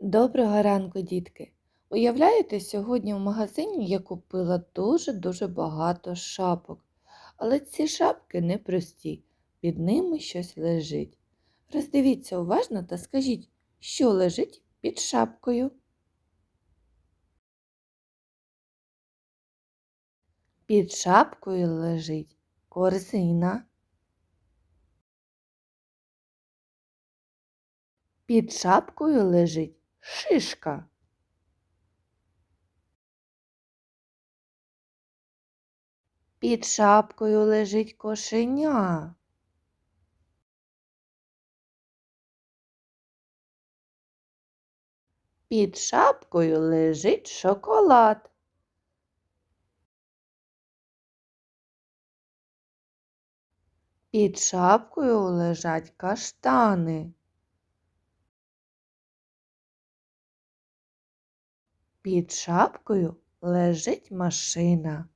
Доброго ранку, дітки! Уявляєте, сьогодні в магазині я купила дуже-дуже багато шапок. Але ці шапки не прості, під ними щось лежить. Роздивіться уважно та скажіть, що лежить під шапкою. Під шапкою лежить корзина. Під шапкою лежить шишка. Під шапкою лежить кошеня. Під шапкою лежить шоколад. Під шапкою лежать каштани. Під шапкою лежить машина.